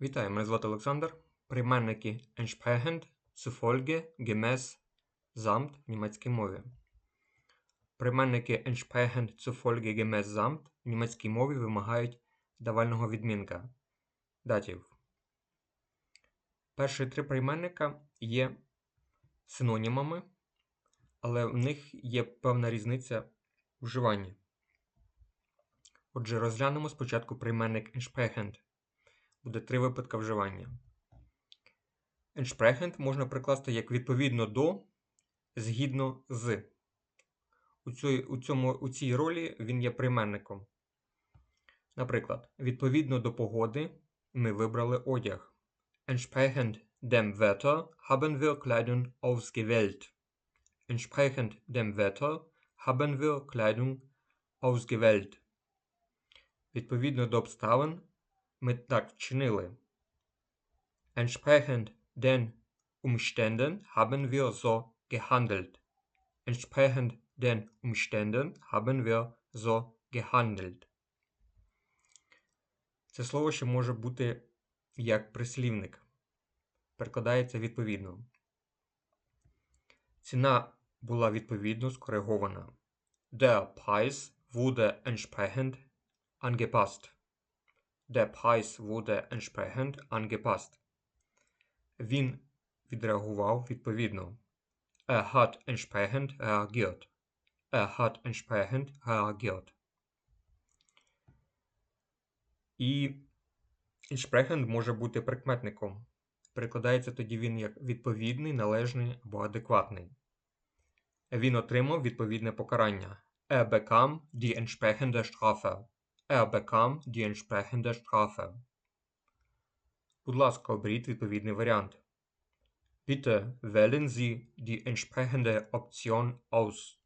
Вітаю, мене звати Олександр. Прийменники entsprechend, zufolge, gemäß, samt в німецькій мові. Прийменники entsprechend, zufolge, gemäß, samt в німецькій мові вимагають давального відмінка датів. Перші три прийменника є синонімами, але в них є певна різниця в вживанні. Отже, розглянемо спочатку прийменник entsprechend. Буде три випадки вживання. Entsprechend можна прикласти як відповідно до, згідно з. У, цій, у, цьому, у цій ролі він є прийменником. Наприклад, відповідно до погоди ми вибрали одяг. Entsprechend dem Wetter haben wir Kleidung ausgewählt. Entsprechend dem Wetter haben wir Kleidung ausgewählt. Відповідно до обставин ми так вчинили. Entsprechend den Umständen haben wir so gehandelt. Entsprechend den Umständen haben wir so gehandelt. Це слово ще може бути як прислівник. Перекладається відповідно. Ціна була відповідно скоригована. Der Preis wurde entsprechend angepasst. Der Preis wurde entsprechend angepasst. Він відреагував відповідно. Er hat entsprechend reagiert. Er hat entsprechend reagiert. І entsprechend може бути прикметником. Перекладається тоді він як відповідний, належний або адекватний. Він отримав відповідне покарання. Er bekam die entsprechende Strafe. Er bekam die entsprechende Strafe. Будь ласка, оберіть відповідний варіант. Bitte wählen Sie die entsprechende Option aus.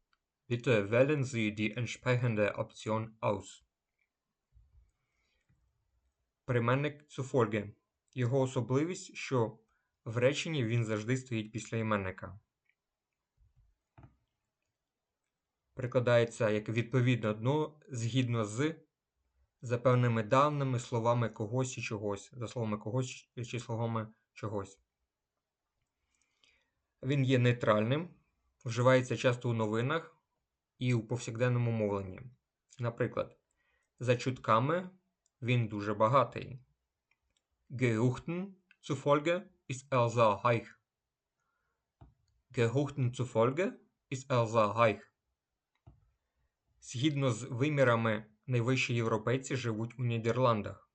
Bitte wählen Sie die entsprechende Option aus. Прийменник zufolge. Його особливість, що в реченні він завжди стоїть після іменника. Прикладається як відповідно до, згідно з, за певними даними, словами когось і чогось, за словами когось чи словами чогось. Він є нейтральним, вживається часто у новинах і у повсякденному мовленні. Наприклад, за чутками він дуже багатий. Gerüchten zufolge ist er sehr reich. Gerüchten zufolge ist er sehr reich. Згідно з вимірами, найвищі європейці живуть у Нідерландах.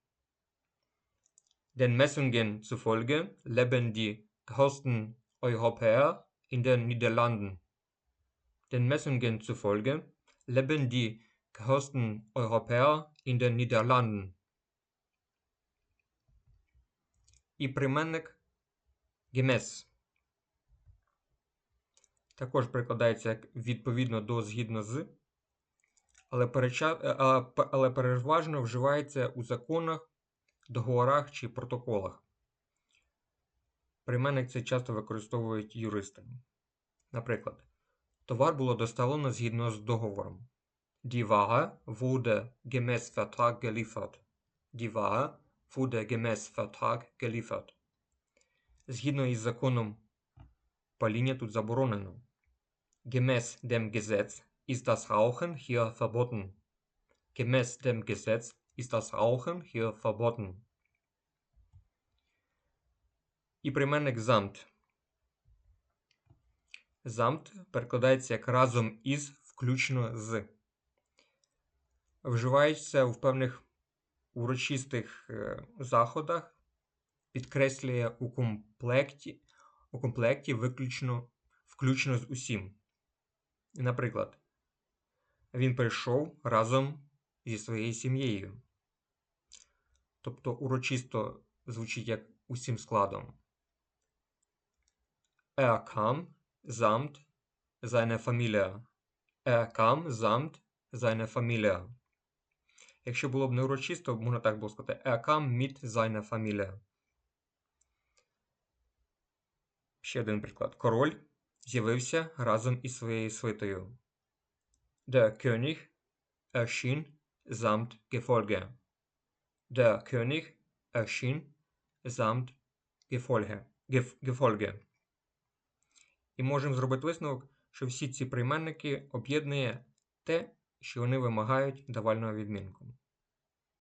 Den Messungen zufolge leben die größten Europäer in den Niederlanden. Den Messungen zufolge leben die größten Europäer in den Niederlanden. І прийменник gemäß. Також прикладається як відповідно до згідно з, але, переча... але переважно вживається у законах, договорах чи протоколах. Прийменник це часто використовують юристи. Наприклад, товар було доставлено згідно з договором. Die Ware wurde gemäß Vertrag geliefert. Die Ware wurde gemäß Vertrag geliefert. Згідно із законом, паління тут заборонено. Gemäß dem Gesetz ist das Rauchen hier verboten. Gemäß dem Gesetz ist das Rauchen hier verboten. І прийменник замт. Замт перекладається як разом із, включно з. Вживається в певних урочистих заходах, підкреслює у комплекті, у комплекті виключно, включно з усім. Наприклад, він прийшов разом зі своєю сім'єю. Тобто урочисто звучить як усім складом. Er kam samt seiner Familie. Er kam samt seiner Familie. Якщо було б не урочисто, можна так було сказати. Er kam mit seiner Familie. Ще один приклад. Король з'явився разом із своєю свитою. Der König erschien samt Gefolge. Der König erschien samt Gefolge. Gef- Gefolge. І можемо зробити висновок, що всі ці прийменники об'єднує те, що вони вимагають давального відмінку.